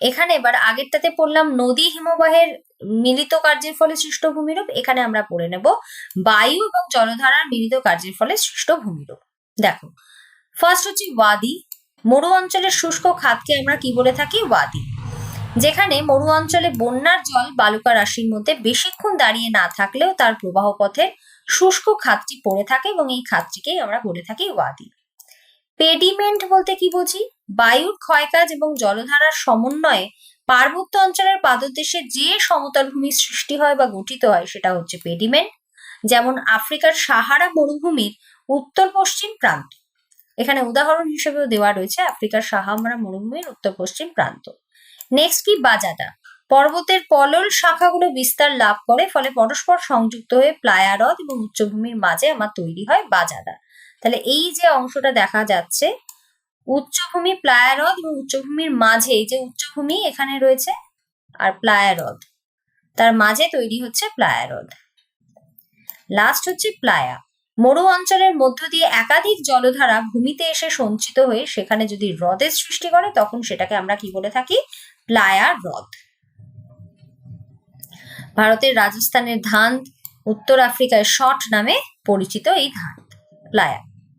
এখানে এবার আগেরটাতে পড়লাম নদী হিমবাহের মিলিত কার্যের ফলে সৃষ্ট ভূমিরূপ এখানে আমরা পড়ে নেব বায়ু এবং জলধারার মিলিত কার্যের ফলে সৃষ্ট ভূমিরূপ দেখো ফার্স্ট হচ্ছে ওয়াদি মরু অঞ্চলের শুষ্ক খাতকে আমরা কি বলে থাকি? ওয়াদি যেখানে মরু অঞ্চলে বন্যার জল বালুকা রাশির মধ্যে বেশিক্ষণ দাঁড়িয়ে না থাকলেও তার প্রবাহ পথে শুষ্ক খাতটি পড়ে থাকে এবং এই খাতটিকেই আমরা বলে থাকি ওয়াদি পেডিমেন্ট বলতে কি বুঝি? বায়ুর ক্ষয়কাজ এবং জলধারার সমন্বয়ে পার্বত্য অঞ্চলের পাদদেশে যে সমতল ভূমি সৃষ্টি হয় বা গঠিত হয় সেটা হচ্ছে পেডিমেন্ট, যেমন আফ্রিকার সাহারা মরুভূমির উত্তর পশ্চিম প্রান্ত। এখানে উদাহরণ হিসেবেও দেওয়া রয়েছে আফ্রিকার সাহারা মরুভূমির উত্তর পশ্চিম প্রান্ত। নেক্সট কি বাজাদা? পর্বতের পলল শাখাগুলো বিস্তার লাভ করে, ফলে পরস্পর সংযুক্ত হয়ে প্লায়া হ্রদ এবং উচ্চভূমির মাঝে আমার তৈরি হয় বাজাদা। তাহলে এই যে অংশটা দেখা যাচ্ছে উচ্চভূমি প্লায়া হ্রদ এবং উচ্চভূমির মাঝে, এই যে উচ্চভূমি এখানে রয়েছে, আর প্লায়া হ্রদ তার মাঝে তৈরি হচ্ছে প্লায়া হ্রদ লাস্ট হচ্ছে প্লায়া। মরু অঞ্চলের মধ্য দিয়ে একাধিক জলধারা ভূমিতে এসে সঞ্চিত হয়ে সেখানে যদি হ্রদের সৃষ্টি করে, তখন সেটাকে আমরা কি বলে থাকি? প্লায়া হ্রদ ভারতের রাজস্থানের ধান, উত্তর আফ্রিকায় শট নামে পরিচিত এই ধান, প্লায়া।